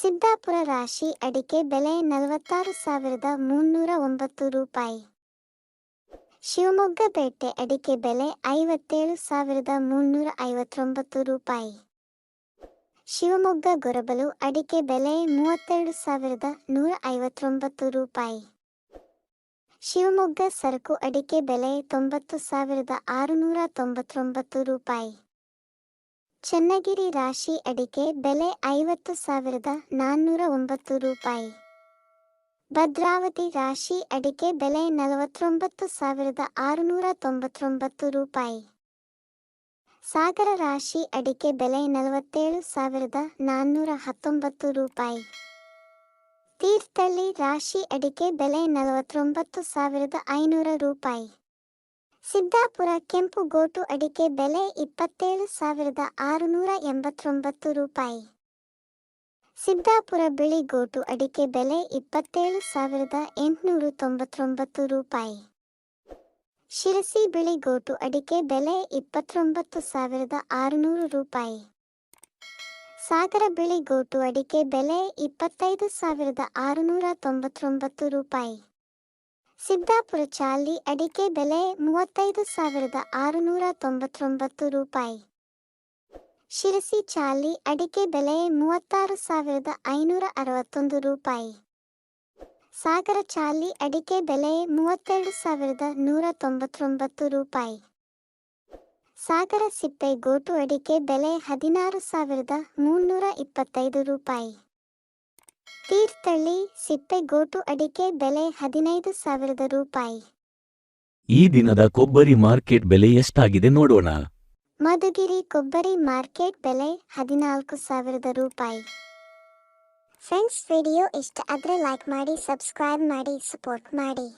ಸಿದ್ದಾಪುರ ರಾಶಿ ಅಡಿಕೆ ಬೆಲೆ ನಲವತ್ತಾರು ಸಾವಿರದ ಮುನ್ನೂರ ಒಂಬತ್ತು ರೂಪಾಯಿ. ಶಿವಮೊಗ್ಗ ಪೇಟೆ ಅಡಿಕೆ ಬೆಲೆ ಐವತ್ತೇಳು ಸಾವಿರದ ಮುನ್ನೂರ ಐವತ್ತೊಂಬತ್ತು ರೂಪಾಯಿ. ಶಿವಮೊಗ್ಗ ಗೊರಬಲು ಅಡಿಕೆ ಬೆಲೆ ಮೂವತ್ತೆರಡು ಸಾವಿರದ ನೂರ ಐವತ್ತೊಂಬತ್ತು ರೂಪಾಯಿ. ಶಿವಮೊಗ್ಗ ಸರಕು ಅಡಿಕೆ ಬೆಲೆ ತೊಂಬತ್ತು ಸಾವಿರದ ಆರುನೂರ ತೊಂಬತ್ತೊಂಬತ್ತು ರೂಪಾಯಿ. ಚನ್ನಗಿರಿ ರಾಶಿ ಅಡಿಕೆ ಬೆಲೆ ಐವತ್ತು ಸಾವಿರದ ನಾನ್ನೂರ ಒಂಬತ್ತು ರೂಪಾಯಿ. ಭದ್ರಾವತಿ ರಾಶಿ ಅಡಿಕೆ ಬೆಲೆ ನಲವತ್ತೊಂಬತ್ತು ಸಾವಿರದ ಆರುನೂರ ತೊಂಬತ್ತೊಂಬತ್ತು ರೂಪಾಯಿ. ಸಾಗರ ರಾಶಿ ಅಡಿಕೆ ಬೆಲೆ ನಲವತ್ತೇಳು ಸಾವಿರದ ನಾನ್ನೂರ ಹತ್ತೊಂಬತ್ತು ರೂಪಾಯಿ. ತೀರ್ಥಳ್ಳಿ ರಾಶಿ ಅಡಿಕೆ ಬೆಲೆ ನಲವತ್ತೊಂಬತ್ತು ಸಾವಿರದ ಐನೂರ ರೂಪಾಯಿ. ಸಿದ್ದಾಪುರ ಕೆಂಪು ಗೋಟು ಅಡಿಕೆ ಬೆಲೆ ಇಪ್ಪತ್ತೇಳು ಸಾವಿರದ ಆರುನೂರ ಎಂಬತ್ತೊಂಬತ್ತು ರೂಪಾಯಿ. ಸಿದ್ದಾಪುರ ಬಿಳಿ ಗೋಟು ಅಡಿಕೆ ಬೆಲೆ ಇಪ್ಪತ್ತೇಳು ಸಾವಿರದ ಎಂಟುನೂರ ತೊಂಬತ್ತೊಂಬತ್ತು ರೂಪಾಯಿ. ಶಿರಸಿ ಬಿಳಿ ಗೋಟು ಅಡಿಕೆ ಬೆಲೆ ಇಪ್ಪತ್ತೊಂಬತ್ತು ಸಾವಿರದ ಆರುನೂರು ರೂಪಾಯಿ. ಸಾಗರ ಬಿಳಿ ಗೋಟು ಅಡಿಕೆ ಬೆಲೆ ಇಪ್ಪತ್ತೈದು ಸಾವಿರದ ಆರುನೂರ ತೊಂಬತ್ತೊಂಬತ್ತು ರೂಪಾಯಿ. ಸಿದ್ದಾಪುರ ಚಾಲಿ ಅಡಿಕೆ ಬೆಲೆ ಮೂವತ್ತೈದು ಸಾವಿರದ ಆರುನೂರ ತೊಂಬತ್ತೊಂಬತ್ತು ರೂಪಾಯಿ. ಶಿರಸಿ ಚಾಲಿ ಅಡಿಕೆ ಬೆಲೆ ಮೂವತ್ತಾರು ಸಾವಿರದ ಐನೂರ ಅರವತ್ತೊಂದು ರೂಪಾಯಿ. ಸಾಗರ ಚಾಲಿ ಅಡಿಕೆ ಬೆಲೆ ಮೂವತ್ತೆರಡು ಸಾವಿರದ ನೂರ ತೊಂಬತ್ತೊಂಬತ್ತು ರೂಪಾಯಿ. ಸಾಗರ ಸಿಪ್ಪೆ ಗೋಟು ಅಡಿಕೆ ಬೆಲೆ ಹದಿನಾರು ಸಾವಿರದ ಮುನ್ನೂರ ಇಪ್ಪತ್ತೈದು ರೂಪಾಯಿ. ತೀರ್ಥಹಳ್ಳಿ ಸಿಪ್ಪೆಗೋಟು ಅಡಿಕೆ ಬೆಲೆ ಹದಿನೈದು ಸಾವಿರದ ರೂಪಾಯಿ. ಈ ದಿನದ ಕೊಬ್ಬರಿ ಮಾರ್ಕೆಟ್ ಬೆಲೆ ಎಷ್ಟಾಗಿದೆ ನೋಡೋಣ. ಮಧುಗಿರಿ ಕೊಬ್ಬರಿ ಮಾರ್ಕೆಟ್ ಬೆಲೆ ಹದಿನಾಲ್ಕು ಸಾವಿರದ ರೂಪಾಯಿ. ಫ್ರೆಂಡ್ಸ್ ವಿಡಿಯೋ ಇಷ್ಟ ಆದರೆ ಲೈಕ್ ಮಾಡಿ ಸಬ್ಸ್ಕ್ರೈಬ್ ಮಾಡಿ ಸಪೋರ್ಟ್ ಮಾಡಿ.